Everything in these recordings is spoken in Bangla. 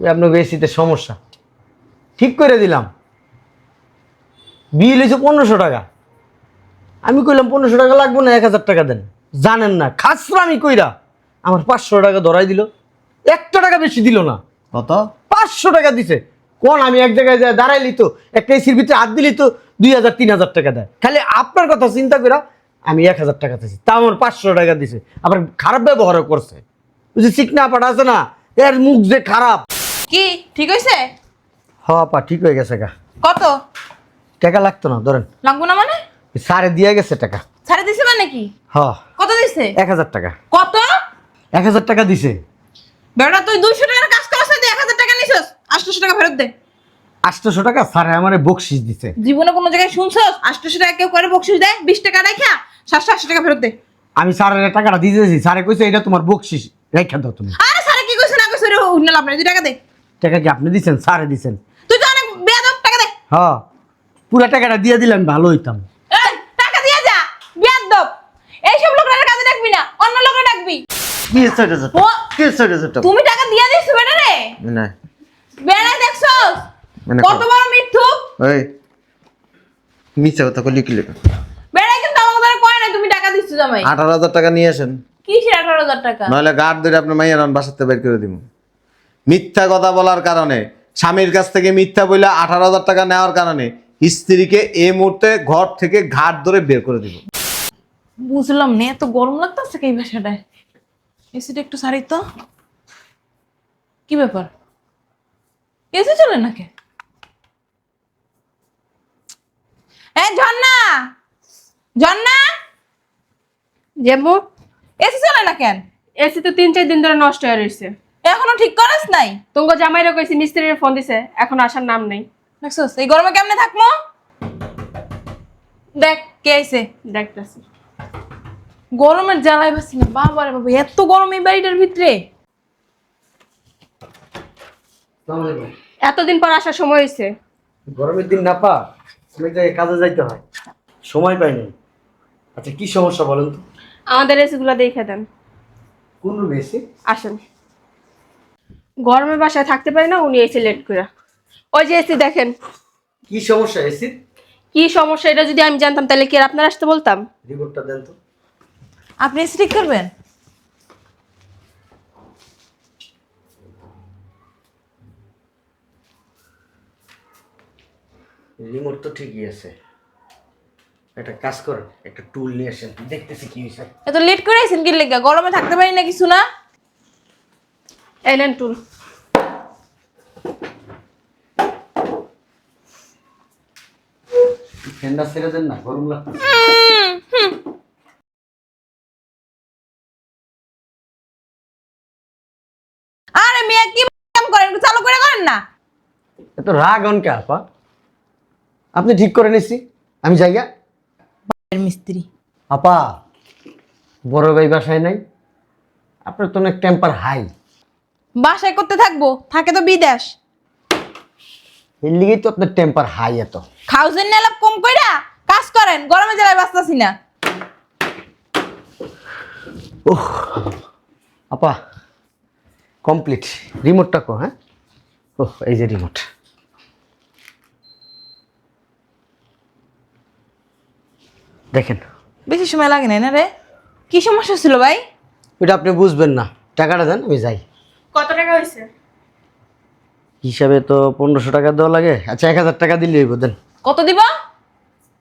আপনার এসিতে সমস্যা। ঠিক করে দিলাম। বিল হয়েছে পনেরোশো টাকা। আমি কইলাম পনেরোশো টাকা লাগবে না এক হাজার টাকা দেন। জানেন না খাসরা আমি কইরা আমার পাঁচশো টাকা ধরাই দিল। একটা টাকা বেশি দিল না। কত? পাঁচশো টাকা দিছে। কোন আমি এক জায়গায় যায় দাঁড়াইলি তো একটা এসির ভিতরে হাত দিলি তো দুই হাজার তিন হাজার টাকা দেয়। খালি আপনার কথা চিন্তা করে আমি এক হাজার টাকা দিয়েছি তা আমার পাঁচশো টাকা দিছে। আবার খারাপ ব্যবহারও করছে। যে চিকনা পাটা আছে না এর মুখ যে খারাপ। কি ঠিক হয়েছে হ পা ঠিক হয়ে গেছে গা। কত? টাকা লাগতো না ধরেন। লাগবো না মানে? সারে দিয়ে গেছে টাকা। ছাড়ে দিছে মানে কি? হ। কত দিছে? এক হাজার টাকা। কত? এক হাজার টাকা দিছে। বেটা তুই দুইশো টাকার কাজ করছ না এক হাজার টাকা নিছস? আটশোশো টাকা ফেরত দে। আটশোশো টাকা স্যারে আমার বকশিস দিছে। জীবনে কোনো জায়গায় শুনছস? আটশোশো টাকা কেউ করে বকশিস দেয়? বিশ টাকা রাখা সাতশো আটশো টাকা ফেরত দে। আমি স্যারের টাকাটা দিয়ে দিয়েছি স্যারে কইছে এটা তোমার বকশিস রেখা দাও তুমি। আরে স্যারে কি কইছে না কইছে রে উঠনে লাভ নাই। তুই টাকা দে। টাকা কি আপনি দিছেন? স্যারে দিছেন। তুই তো অনেক বেয়াদব টাকা দে। হ পুরা টাকাটা দিয়ে দিলাম ভালো হইতাম। এই, টাকা দিয়ে যা বেয়াদব। এইসব লোকের কাজে ডাকবি না অন্য লোকে ডাকবি। কি ষাট হাজার ও, কি ষাট হাজার টাকা তুমি টাকা দিয়ে দিস বেটা রে না। বেড়াই দেখছস? মানে কত কত? বড় মিথ্যু? ওই মিথ্যা কথা কলি কি লেখা? বেড়াই কিন্তু আমাকে ধরে কয় না তুমি টাকা দিচ্ছ জামাই? আঠারো হাজার টাকা নিয়ে আসেন। কিসের আঠারো হাজার টাকা? নাহলে গার্ড ধরে আপনার মাইয়ের আন বাসাতে বের করে দিব মিথ্যা কথা বলার কারণে। স্বামীর কাছ থেকে মিথ্যা বলে আঠারো হাজার টাকা নেওয়ার কারণে স্ত্রীকে এই মুহূর্তে ঘর থেকে ঘাট ধরে বের করে দিব। বুঝলাম না এত গরম লাগতেছে কি বাসাটায় এসিটা একটু সারি তো। কি ব্যাপার? এসি চলে না কে এ ঝর্ণা! ঝর্ণা যেমু এসি চলে না কেন? এসি তো তিন চার দিন ধরে নষ্ট হয়ে রয়েছে এখনও ঠিক করাস নাই? তুঙ্গ জামাইরা কইছি মিস্ত্রির ফোন দিছে এখন আসার নাম নেই। দেখছস এই গরমে কেমনে থাকব দেখ কে আইছে? দেখতেছি। গরমের জ্বালাই পাচ্ছি না বাবা রে বাবা এত গরম এই বাড়িটার ভিতরে। এতদিন পর আসার সময় হয়েছে গরমের দিন না পা অনেক জায়গায় কাজে যাইতে হয়। সময় পাই নাই। আচ্ছা কি সমস্যা বলেন তো? আমাদের এসিগুলো দেখে দেন। কোন রুমে এসি আসেন। গরমে বাসায় থাকতে পারি না উনি এসি লেট করে। ওই যে এসি দেখেন। কি সমস্যা এসির কি সমস্যা এটা যদি আমি জানতাম তাহলে কি আর আপনার আসতে বলতাম? রিপোর্টটা দেন তো। আপনি এসি ঠিক করবেন? রিমোট তো ঠিকই আছে। একটা কাজ করেন একটা টুল নিয়ে আসেন দেখতেছি কি হয়েছে। এত লেট করে আইছেন কি লেগা? গরমে থাকতে পারি না কিছু না? এই নেন টুল। ফ্যানটা ছেড়ে দেন না গরম লাগতেছে আরে মিয়া কি কাম করেন? চালু করে করেন না। এত রাগ অনকে আপা? আপনি ঠিক করে নিছি আমি জায়গা মিস্ত্রি। আপা বড় ভাই বাসায় নাই আপনার তো অনেক টেম্পার হাই বাসায় করতে থাকব থাকে তো বিদেশ। এর লিগেই তো আপনার টেম্পার হাই এত। খাউজেন নেলাপ কম কইরা কাজ করেন গরমে জ্বালায় বাঁচতাছি না। ওহ আপা কমপ্লিট রিমোটটা কো হ্যাঁ? ওহ এই যে রিমোট দেখেন। বেশি সময় লাগে না না রে? কি সমস্যা ছিল ভাই? ওইটা আপনি বুঝবেন না। টাকাটা দেন আমি যাই। কত টাকা হয়েছে হিসাবে তো পনেরোশো টাকা দেওয়া লাগে। আচ্ছা এক হাজার টাকা দিলে হইব দেন। কত দিব?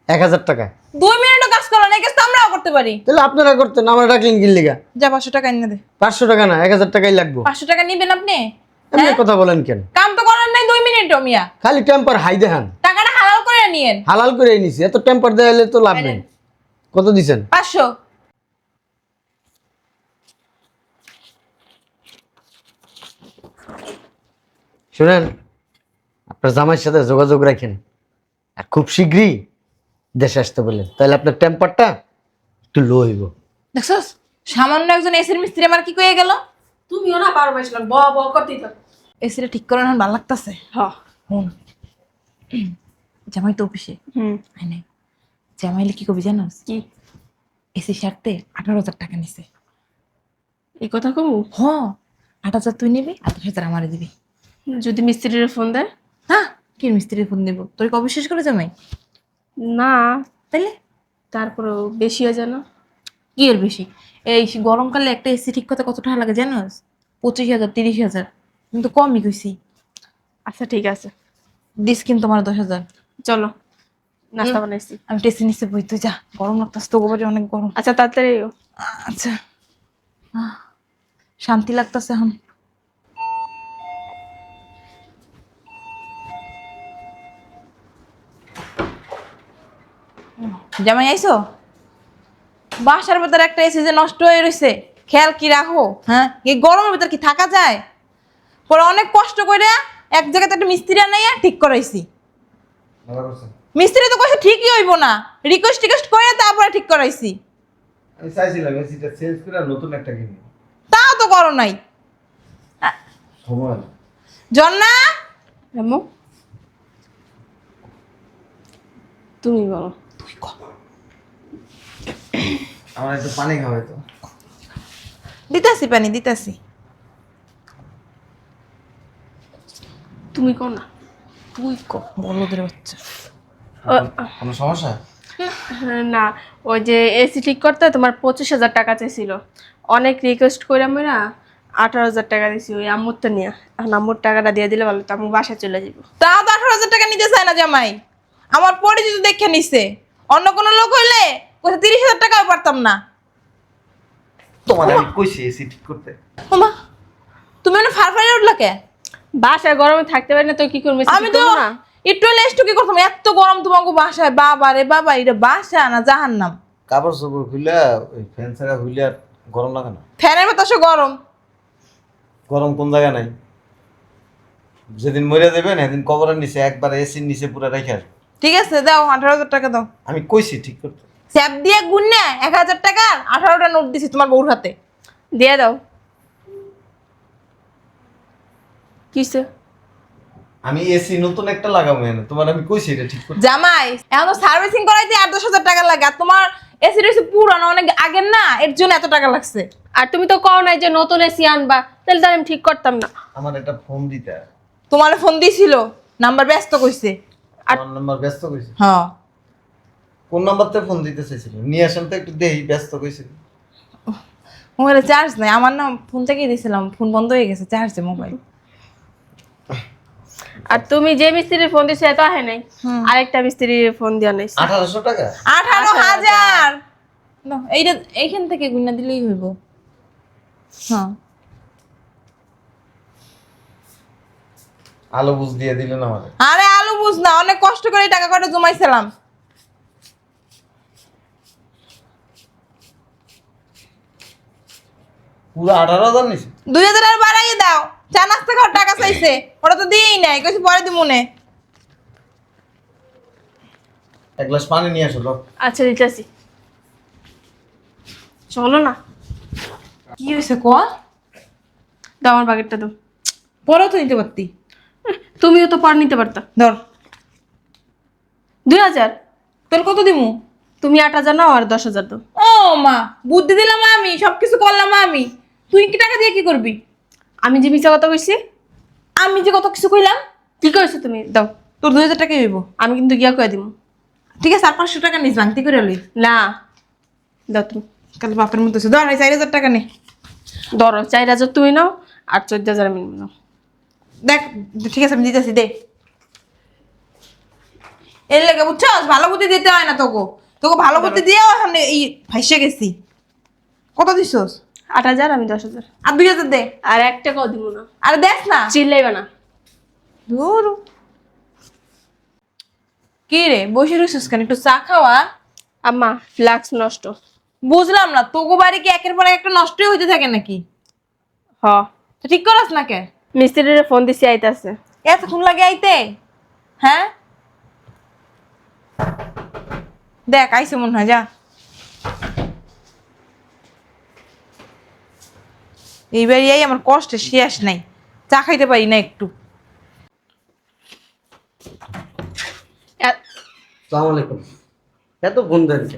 এক হাজার টাকা। দুই মিনিটও কাজ করো না কাজ তো আমরাও করতে পারি। তাহলে আপনারা করতেন আমরা ডাকলেন কিনলিগা যা পাঁচশো টাকা এনে দে। পাঁচশো টাকা না এক হাজার টাকাই লাগবো। পাঁচশো টাকা নিবেন আপনি? এমনি কথা বলেন কেন? কাম তো করেন নাই দুই মিনিটও মিয়া। খালি টেম্পার হাই দেখান। টাকাটা হালাল করে নিয়েন। হালাল করে নিছি এত টেম্পার দেওয়ালে তো লাভ নেই। কত দিছেন? পাঁচশো। শুনেন আপনার জামাইয়ের সাথে যোগাযোগ রাখেন। আর খুব শীঘ্রই দেশে আসতে বললেন। তাহলে আপনার টেম্পারটা একটু লো হইব। দেখছস? সামান্য একজন এসির মিস্ত্রি আমার কি কয়ে গেল? তুমিও না বারো বাইশ ব ব করতেই থাক। এসিটা ঠিক করে না ভালো লাগতাছে? হ। হুন জামাই তো অফিসে। হুম। নাই জামাইলে কি কবি জানোস? কি? এসি সারতে আঠারো হাজার টাকা নিছে। এই কথা কমু হ। আট হাজার তুই নিবি আট হাজার আমারে দিবি। যদি মিস্ত্রির ফোন দেয়। হ্যাঁ কি মিস্ত্রির ফোন দেবো? তোর কি অবিশ্বাস করে জামাই? না। তাইলে? তারপরেও বেশি হয়ে যায় না কি এর বেশি? এই গরমকালে একটা এসি ঠিক কথা কত টাকা লাগে জানোস? পঁচিশ হাজার তিরিশ হাজার। কিন্তু কমই কইছি। আচ্ছা ঠিক আছে। দিস কিন্তু তোমার দশ হাজার। চলো নাস্তা বানাইছি। আমি টেসি নিচে বই তুই যা। গরম লাগতেছে তো গোবরে অনেক গরম। আচ্ছা তাড়াতাড়ি আচ্ছা। শান্তি লাগতেছে এখন। জামাই আইছো? বাসার ভেতর একটা এসি যে নষ্ট হয়ে রয়েছে খেয়াল কি রাখো? হ্যাঁ? এই গরমের ভিতর কি থাকা যায়? পরে অনেক কষ্ট করে এক জায়গাতে একটা মিস্ত্রি আনাইয়া ঠিক করাইছি। মিস্ত্রি তো কইছে ঠিকই হইব না। রিকোয়েস্ট টিকোয়েস্ট করে তারপরে ঠিক করাইছি। আমি চাইছিলাম এসিটা চেঞ্জ করে নতুন একটা কিনি। তাও তো করো নাই। সময় জন্না? তুমি বলো। আমার একটু পানি খাওয়াই তো। দিতাছি পানি দিতাছি। তুমি কো না। তুই ক বলদের বাচ্চা। কোনো সমস্যা? না ওই যে এসি ঠিক করতে তোমার পঁচিশ হাজার টাকা চেয়েছিল অনেক রিকোয়েস্ট করে আমরা আঠারো হাজার টাকা দিছি ওই আম্মুরটা নিয়ে। এখন আম্মুর টাকাটা দিয়ে দিলে ভালো তো আমি বাসায় চলে যাব। তাও তো আঠারো হাজার টাকা নিতে চায় না জামাই। আমার পরিচিত দেখে নিছে। অন্য কোনো লোক হইলে কোথায় তিরিশ হাজার টাকাও পারতাম না। তোমার আমি কইছি এসি ঠিক করতে। ওমা তুমি মানে ফারফারে উঠলা কে? বাসায় গরমে থাকতে পারি না তো কি করব? আমি তো একটু হলে একটু কি করতাম এত গরম তোমাকে বাসায় বাবা রে বাবা এটা বাসা না জাহান নাম কাপড় চোপড় খুলে ওই ফ্যান ছাড়া খুলে আর গরম লাগে না। ফ্যানের বাতাসও গরম। গরম কোন জায়গায় নাই? যেদিন মরে দেবেন সেদিন কবরের নিচে একবার এসির নিচে পুরো রেখে আসব। ঠিক আছে দাও আঠারো হাজার টাকা দাও। আমি কইছি ঠিক করতে। স্যাপ দিয়ে গুণ না এক হাজার টাকার আঠারোটা নোট দিছি তোমার বউর হাতে। দিয়ে দাও। কিসে আমি এসি নতুন একটা লাগাবো এনে তোমার আমি কইছি এটা ঠিক করতে। জামাই এখন তো সার্ভিসিং করাইতে আট দশ হাজার টাকা লাগে আর তোমার এসি রয়েছে পুরানো অনেক আগের না এর জন্য এত টাকা লাগছে। আর তুমি তো কও নাই যে নতুন এসি আনবা তাহলে তো আমি ঠিক করতাম না। আমার একটা ফোন দিতে। তোমার ফোন দিছিল নাম্বার ব্যস্ত কইছে। নাম্বার ব্যস্ত কইছি? হ্যাঁ। কোন নাম্বারতে ফোন দিতে চাইছিল? নিয়ে আসেন তো একটু দেই ব্যস্ত কইছিল মোবাইলে চার্জ নাই। আমার না ফোন থেকেই দিয়েছিলাম ফোন বন্ধ হয়ে গেছে চার্জে মোবাইল। আর তুমি যে মিস্ত্রির ফোন দিছো এত আহে নাই। আরেকটা মিস্ত্রির ফোন দিয়া নাই আঠারোশো টাকা? আঠারো হাজার। এইটা এইখান থেকে গুণা দিলেই হইব। হ্যাঁ। আলো বুঝ দিয়ে দিলেন আমাদের আরে বুঝ না? অনেক কষ্ট করে টাকা কটা জমাইছিলাম। পুরো আঠারো হাজার নিছে? দুই হাজার আর বাড়াইয়ে দাও। চা নাস্তা খাওয়ার টাকা চাইছে। ওটা তো দিই নাই কইছি পরে দি মনে এক গ্লাস পানি নিয়ে আসো লোক আচ্ছা দিতেছি চলো না। কি হয়েছে ক দাও আমার বাকেটটা দাও। পরেও তো নিতে পারতি। তুমিও তো পর নিতে পারতা। ধর। দুই হাজার? তোর কত দিমু? তুমি আট হাজার নাও আর দশ হাজার দাও। ও মা বুদ্ধি দিলাম আমি সবকিছু করলাম আমি। তুই কি টাকা দিয়ে কি করবি? আমি যে মিশা কথা কইছি? আমি যে কত কিছু কইলাম? কি করেছ তুমি? দাও তোর দুই হাজার টাকাই হইব। আমি কিন্তু গিয়া কয়ে দিব ঠিক আছে আর পাঁচশো টাকা নিস ভাঙতি করে লই। না। দাও তুমি। কাল বাপের মতো ধর চার হাজার টাকা নে। ধরো চার হাজার তুমি নাও আর চোদ্দ হাজার আমি নাও। দেখ ঠিক আছে আমি দিতেছি দে। এর লেগে বুঝছস? ভালো বুদ্ধি দিতে হয় না তোকে। তোকে ভালো বুদ্ধি দিয়েও এখন এই ফাইসে গেছি। কত দিছস? আট হাজার আমি দশ হাজার। আর দুই হাজার দে। আর এক টাকাও দিব না। আরে দেখ না। চিল্লাইবে না। ধুর। কি রে বসে রয়েছিস কেন? একটু চা খাওয়া আম্মা ফ্লাক্স নষ্ট। বুঝলাম না তোগো বাড়ি কি একের পর এক একটা নষ্টই হইতে থাকে নাকি? হ। ঠিক করাস না কে? মিস্ত্রির ফোন দিছি আইতাছে। এতক্ষণ লাগে আইতে? হ্যাঁ? দেখ আইসে মনে হয় যা। এইবারই আই আমার কষ্টে শেষ নাই। চা খাইতে পারি না একটু। এ- সালাম আলাইকুম। এত ফোন দেন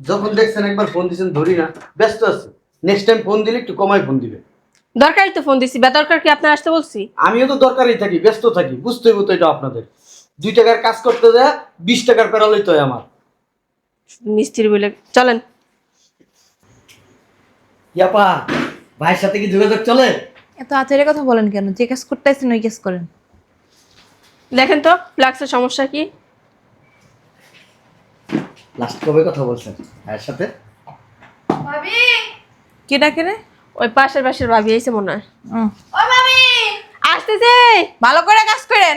যখন দেখছেন একবার ফোন দিচ্ছেন ধরি না ব্যস্ত আছে। নেক্সট টাইম ফোন দিলে একটু কমাই ফোন দিবে দরকারই তো ফোন দিছি বেদরকার কি আপনার আসতে বলছি? আমিও তো দরকারই থাকি ব্যস্ত থাকি বুঝতে হইব তো এটা আপনাদের। দুই টাকার কাজ করতে যায় বিশ টাকার পেরালই তো আমার। মিস্ত্রি বলে চলেন। ইয়াপা ভাইয়ের সাথে কি যোগাযোগ চলে? এত আচারের কথা বলেন কেন? যে কাজ করতে আসছেন ওই কাজ করেন। দেখেন তো ফ্লাক্সের সমস্যা কি? লাস্ট কবে কথা বলছেন ভাইয়ের সাথে? ভাবি! কে ডাকে রে? ওই পাশের পাশের ভাবি আইছে মনে হয়। হুম। আসতেছে! ভালো করে কাজ করেন।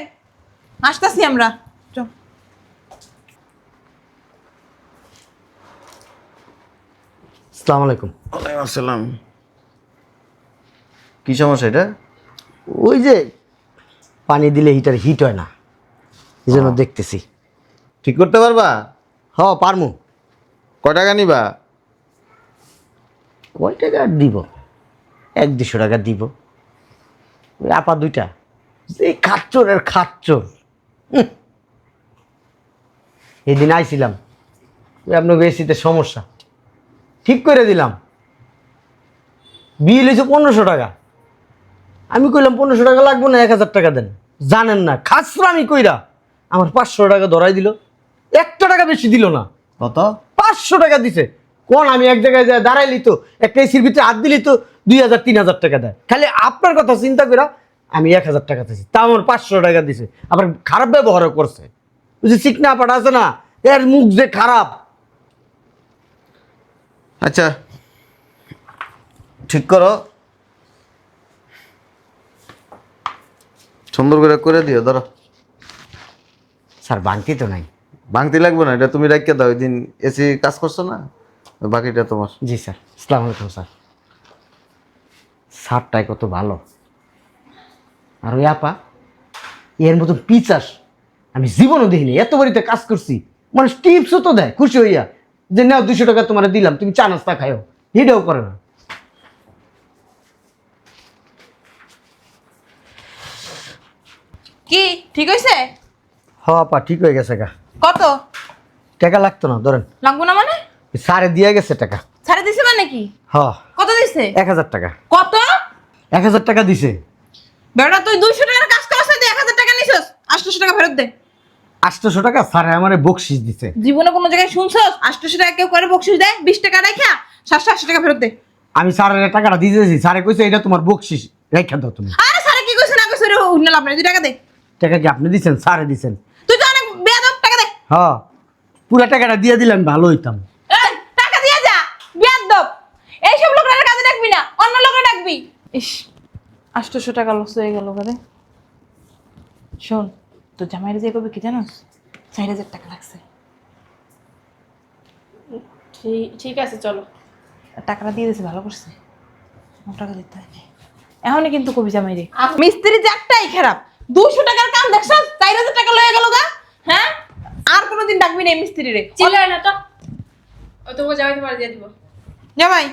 আসতেছি আমরা। চল। আসসালামু আলাইকুম। আসসালাম। কি সমস্যা এটা? ওই যে পানি দিলে হিটার হিট হয় না। এই জন্য দেখতেছি। ঠিক করতে পারবা? হ পারমু। কয় টাকা নিবা? কয় টাকা দিব? এক দুশো টাকা দিব। আপা দুইটা। এই খাচ্চর আর খাচ্চর। এদিন আইছিলাম। আপনার বেশিতে সমস্যা। ঠিক করে দিলাম। বিল হয়েছে পনেরোশো টাকা। আমি কইলাম পনেরোশো টাকা লাগবে না এক হাজার টাকা দেন। জানেন না খাসরা আমি কইরা আমার পাঁচশো টাকা ধরাই দিল। একটা টাকা বেশি দিল না। কত? পাঁচশো টাকা দিছে। কোন আমি এক জায়গায় যায় দাঁড়াইলি তো একটা এসির ভিতরে হাত দিলি তো দুই হাজার তিন হাজার টাকা দেয়। খালি আপনার কথা চিন্তা করে আমি এক হাজার টাকা দিয়েছি তা আমার পাঁচশো টাকা দিছে। আবার খারাপ ব্যবহারও করছে। ওই যে চিকনা পাটা আছে না এর মুখ যে খারাপ। আচ্ছা ঠিক করো। সুন্দর করে করে দিও ধরো। স্যার বাংতি তো নাই। ভাঙতি লাগবে না এটা তুমি রাখিয়ে দাও। ওই দিন এসি কাজ করছ না? বাকিটা তোমার। জি স্যার। আসসালামু আলাইকুম স্যার। স্যারটাই কত ভালো। আর ওই আপা এর মতন পিচাস আমি জীবনও দেখিনি। এত বাড়িতে কাজ করছি মানুষ টিপসও তো দেয় খুশি হইয়া। যে নাও দুশো টাকা তোমার দিলাম তুমি চা নাস্তা খাও এটাও করে না। কি ঠিক হয়েছে হ আপা ঠিক হয়ে গেছে গা। কত? টাকা লাগতো না ধরেন। লাগবো না মানে? স্যারে দিয়ে গেছে টাকা। ছাড়ে দিছে মানে কি? হ। কত দিছে? এক হাজার টাকা। কত? এক হাজার টাকা দিছে। বেটা তুই দুইশো টাকার কাজ করছ তুই এক হাজার টাকা নিছস? আটশোশো টাকা ফেরত দে। আটশোশো টাকা স্যারে আমার বকশিস দিছে। জীবনে কোনো জায়গায় শুনছস? আটশোশো টাকা কেউ করে বকশিস দেয়? বিশ টাকা রেখা সাতশো আটশো টাকা ফেরত দে। আমি স্যারের টাকাটা দিতেছি। স্যারে কইছে এটা তোমার বকশিস রেখা দাও তুমি। আরে স্যারে কি কইছে না কইছে রে উন্নল আপনার দুই টাকা দে। টাকা কি আপনি দিচ্ছেন স্যারে দিছেন। তুই তো অনেক বেয়াদব টাকা দে। হ্যাঁ পুরা টাকাটা দিয়ে দিলাম ভালো হইতাম। এই, টাকা দিয়ে যা বেয়াদব। এইসব লোকরা কাজে ডাকবি না অন্য লোকরা ডাকবি। ইস আটশোশো টাকা লস হয়ে গেল রে শোন তোর জামাইরে যে করবি কি জানোস? চার হাজার টাকা লাগছে। ঠিক আছে চলো। টাকাটা দিয়ে দিয়েছে ভালো করছে। টাকা দিতে হবে এখনই কিন্তু কবি জামাই রে। মিস্ত্রি জাতটাই খারাপ। দুশো টাকার কাম দেখছ? চার হাজার টাকা লয়ে গেল গা। হ্যাঁ? আর কোনোদিন ডাকবি না মিস্ত্রি রে। চিল্লায় না তো। ও তোমাকে যাওয়াই তোমার দিয়ে দিব। জামাই।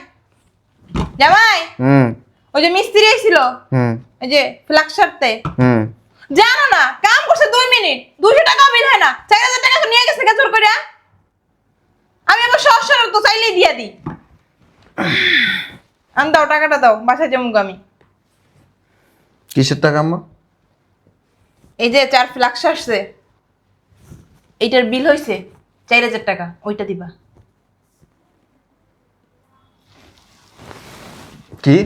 জামাই। হুম। ওই যে মিস্ত্রি এসেছিল। হুম। ওই যে ফ্লাক্স সারতে। হুম। জানো না কাম করছে দুই মিনিট। দুশো টাকাও বিল হয় না। চার হাজার টাকা তো নিয়ে গেছে গেছর করে আমি আবার সহজ তো চাইলেই দিয়া দিই। আন দাও টাকাটা দাও বাসায় যাব আমি। কিসের টাকা আম্মা? এই যে চার ফ্লাক্স আসছে এইটার বিল হয়েছে চার হাজার টাকা ওইটা দিবা। কি?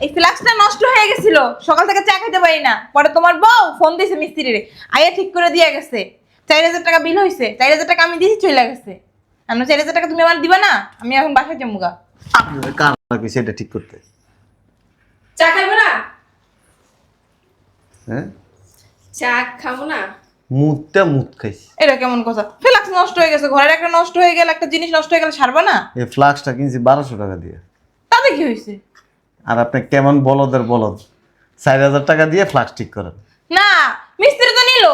এই ফ্লাক্সটা নষ্ট হয়ে গেছিল। সকাল থেকে চা খাইতে পারি না। পরে তোমার বউ ফোন দিয়েছে মিস্ত্রিরে। আইয়া ঠিক করে দিয়ে গেছে। চার হাজার টাকা বিল হয়েছে চার হাজার টাকা আমি দিয়েছি চলে গেছে। আমরা চার হাজার টাকা তুমি আমার দিবা না? আমি এখন বাসায় যাব গা। কার লাগবে সেটা ঠিক করতে? চা খাইবো না? হ্যাঁ? চা খাব না? মুতটা মুত খাইছি। এটা কেমন কথা? ফ্লাক্স নষ্ট হয়ে গেছে ঘরের একটা নষ্ট হয়ে গেলে একটা জিনিস নষ্ট হয়ে গেলে সারবা না? এই ফ্লাক্সটা কিনছি বারোশো টাকা দিয়ে। তাতে কি হয়েছে আর আপনি কেমন বলদের বলদ? চার হাজার টাকা দিয়ে ফ্লাক্স ঠিক করেন। না মিস্ত্রি তো নিল।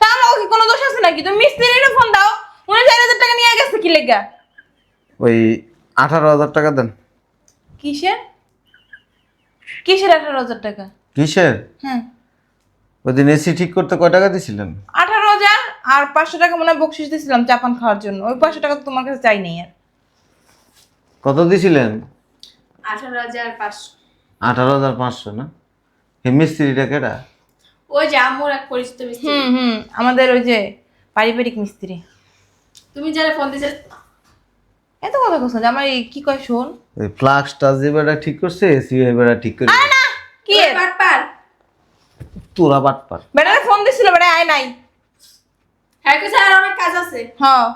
তা আমার কি কোনো দোষ আছে নাকি? তুমি মিস্ত্রির ফোন দাও উনি চার হাজার টাকা নিয়ে গেছে কি লেগা? ওই আঠারো হাজার টাকা দেন। কিসের? কিসের আঠারো হাজার টাকা? কিসের? হ্যাঁ। ওই দিন এসি ঠিক করতে কয় টাকা দিয়েছিলেন আঠারো হাজার আর পাঁচশো টাকা মনে হয় বকশিস দিয়েছিলাম চাপান খাওয়ার জন্য। ওই পাঁচশো টাকা তো তোমার কাছে চাই নেই আর। কত দিয়েছিলেন আঠারো হাজার পাঁচশো। আঠারো হাজার পাঁচশো না? এই মিস্ত্রিটা কেটা ওই যে আম্মুর এক পরিচিত মিস্ত্রি। হুম হুম আমাদের ওই যে পারিবারিক মিস্ত্রি। তুমি যারা ফোন দিয়েছে এত কথা কোস যে আমার এই কি কয় শোন। ওই ফ্লাক্সটা যে বেড়া ঠিক করছে এসি বেড়া ঠিক করে কি এর? পার পার তোরা বাট পার বেটারে ফোন দিছিল বেটা আয় নাই। হ্যাঁ কিছু আর অনেক কাজ আছে। হ্যাঁ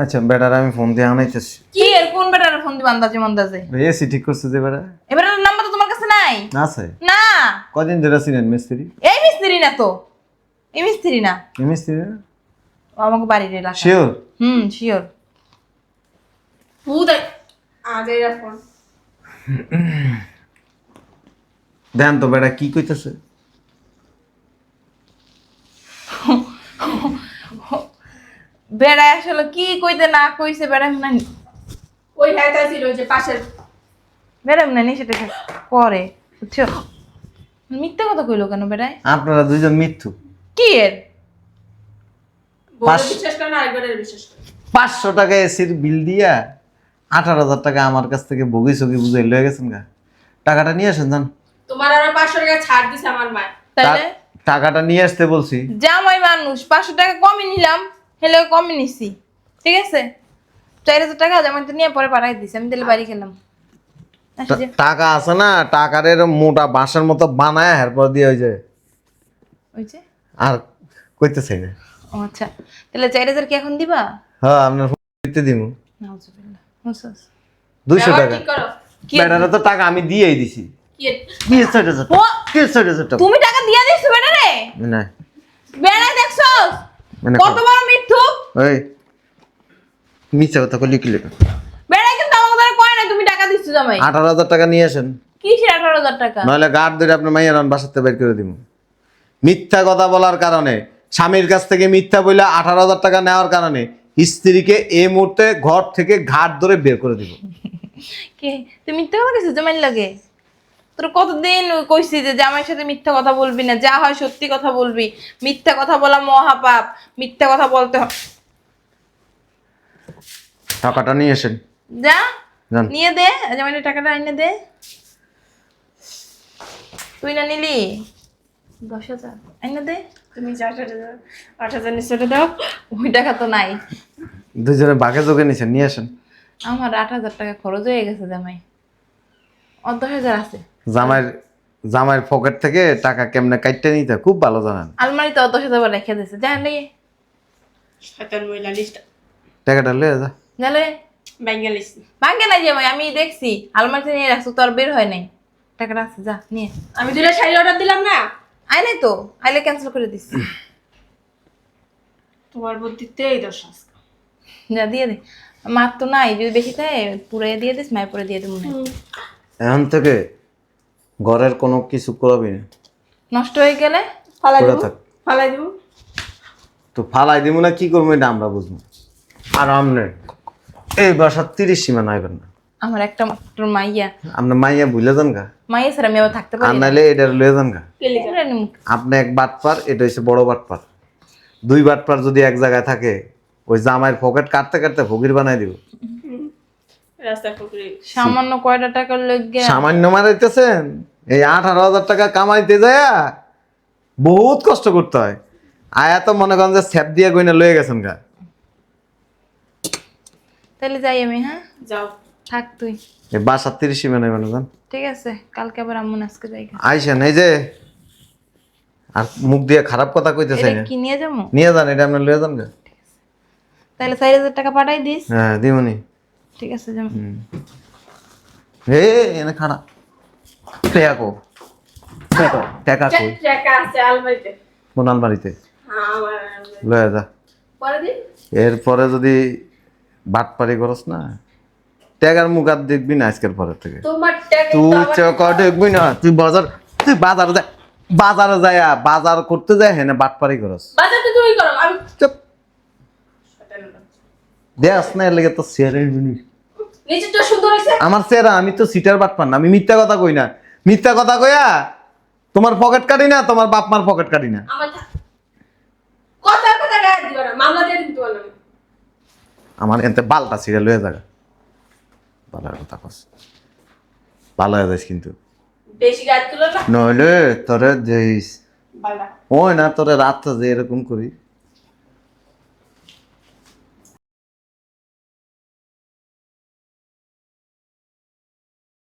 আচ্ছা বেটার আমি ফোন দিয়ে আনাইতেছি। কি এর কোন বেটারে ফোন দিবা আন্দাজে মন্দাজে? এসি ঠিক করছে যে বেড়া এবারে নাম্বার তো তোমার কাছে নাই। না আছে? না। কদিন ধরে ছিলেন মিস্ত্রি? এই মিস্ত্রি না তো। এই মিস্ত্রি না। এই মিস্ত্রি ও আমাকে বাড়ির এলাকা শিওর হুম শিওর ভূত আগে ফোন দেন তো বেটা কি কইতেছে? বেড়া আসলে কি কইতে না কইছে বেড়া না ওই হ্যাঁ ছিল যে পাশের। বেড়া না নি সেটা করে বুঝছ? মিথ্যা কথা কইলো কেন বেড়ায়? আপনারা দুইজন মিথ্যু। কি এর? বউরে বিশ্বাস করে না আরেকবারের বিশ্বাস করে। পাঁচশো টাকা এসির বিল দিয়া আঠারো হাজার টাকা আমার কাছ থেকে বগি সগি বুঝে লয়ে গেছেন গা। টাকাটা নিয়ে আসেন জান তোমার আরও পাঁচশো টাকা ছাড় দিছে আমার মা তাইলে? টাকাটা নিয়ে আসতে বলছি। জামাই মানুষ পাঁচশো টাকা কমই নিলাম। হেলে কমই নিছি। ঠিক আছে? চার হাজার টাকা জামাই তো নিয়ে পরে পাঠাই দিছি আমি তাহলে বাড়ি যে। টাকা আছে না টাকার মোটা বাঁশের মতো বানায় এরপর দিয়ে ওই যে ওই যে? আর কইতে চাই না আচ্ছা তাহলে চার হাজার কি এখন দিবা? হ্যাঁ আপনার দিতে মুসাস দুইশো টাকা। কি তো টাকা আমি দিয়েই দিছি। তুমি টাকা দিয়ে দিছো বেটা রে না। বেড়া দেখছস? মানে কত বড় মিথ্যু? ওই মিথ্যা কথা কলি কি লেখা? বেড়া কিন্তু কয় না তুমি টাকা দিচ্ছ জামাই। আঠারো হাজার টাকা নিয়ে আসেন। কিসের আঠারো হাজার টাকা? নইলে গার্ড ধরে আপনার মাইয়ের বাসাতে বের করে দিব মিথ্যা কথা বলার কারণে স্বামীর কাছ থেকে মিথ্যা আঠারো হাজার টাকা নেওয়ার কারণে স্ত্রীকে এই মুহূর্তে ঘর থেকে ঘাট ধরে বের করে দিব। কে? কইছিস জামাই লাগে? তোর কতদিন কইছি যে জামাইয়ের সাথে মিথ্যা কথা বলবি না? যা হয় সত্যি কথা বলবি। মিথ্যা কথা বলা মহাপাপ। মিথ্যা কথা বলতে হয় টাকাটা নিয়ে আসেন। যা? নিয়ে দে। জামাইয়ের টাকাটা এনে দে। তুই না নিলি? দশ হাজার। এনে দে। তুমি যে আট হাজার দাও। ওই টাকা তো নাই। দুজনে বাঘে যোগে নিছেন নিয়ে আসেন। আমার আট হাজার টাকা খরচ হয়ে গেছে জামাই। দশ হাজার আছে। জামাইয়ের জামাইয়ের পকেট থেকে টাকা কেমনে কাটতে নিতে খুব ভালো জানেন। আলমারিতে আর দশ হাজার রেখে দিয়েছে যা নিয়ে শয়তান মহিলা লিস্টটা টাকাটা লয়ে যা। জালে ব্যাঙ্গা লিস্ট না জামাই আমি দেখছি আলমারিতে নিয়ে রাখছো তো আর বের হয় নাই। টাকাটা আছে যা নিয়ে। আমি দুইটা শাড়ি অর্ডার দিলাম না? আই নাই তো আইলে ক্যান্সেল করে দিচ্ছি তোমার বুদ্ধিতেই দোষ আছে। যা দিয়ে দে। মার তো নাই যদি বেশি থাকে পুরাই দিয়ে দিস মায়ের পরে দিয়ে দেবো। এখন থেকে ঘরের কোনো কিছু করবি না। নষ্ট হয়ে গেলে ফালাই দেবো। থাক। ফালাই দেবো। তো ফালাই দিব না কি করব এটা আমরা বুঝব। আর আমনে এই বাসার তিরিশ সীমা নাইবেন না আমার একটা মাত্র মাইয়া। আপনার মাইয়া ভুলে যান গা। মাইয়া স্যার আমি আবার থাকতে পারি না। নাইলে এটা লয়ে যান গা। আপনি এক বাটপার এটা হচ্ছে বড় বাটপার। দুই বাটপার যদি এক জায়গায় থাকে ওই জামাইয়ের পকেট কাটতে কাটতে ফকির বানাই দিব। রাস্তা পুকুরে সামান্য কয়টা টাকার লগে সামান্য মারাইতেছেন? এই আঠারো হাজার টাকা কামাইতে যায় বহুত কষ্ট করতে হয়। আয়া তো মনে করেন যে স্যাপ দিয়ে গইনা লয়ে গেছেন গা। তাহলে যাই আমি হ্যাঁ? যাও। থাক তুই। এই বাসার তিরিশ সীমা নাইবেন জান ঠিক আছে কালকে আবার আম্মু আজকে যাই আইসেন এই যে। আর মুখ দিয়ে খারাপ কথা কইতেছে এটা কি নিয়ে যাব? নিয়ে যান এটা আপনার লয়ে যান গা। তাহলে চার হাজার টাকা পাঠাই দিস। হ্যাঁ দিমনি। ঠিক আছে যাব। হে এনে খানা টাকা কো টাকা কই? টাকা আছে আলমারিতে। কোন আলমারিতে? হ্যাঁ লয়ে যা। পরে এরপরে যদি বাটপারি করস না টাকার মুখ আর দেখবি না আজকের পরের থেকে। তোমার তুই চকা দেখবি না। তুই বাজার তুই বাজারে যা বাজারে যায়া বাজার করতে যায় হ্যাঁ বাটপারি করস। বাজার তো তুমি করো আমি চুপ। দেখ না এর লেগে তো চেয়ারের জিনিস। নিচেরটা সুন্দর হয়েছে? আমার চেহারা আমি তো সিটার বাটপার না আমি মিথ্যা কথা কই না। মিথ্যা কথা কইয়া তোমার পকেট কাটি না তোমার বাপ মার পকেট কাটি না। আমার কথা কথা গায়ে দিও না মামলা দিয়ে দিতে আমার এতে বালটা ছিঁড়ে লয়ে যাগা। ভালো কথা কস। ভালো হয়ে যাস কিন্তু। বেশি তুলো না। নইলে তোরে দিস বালা ওই না তোরে রাতটা যে এরকম করি।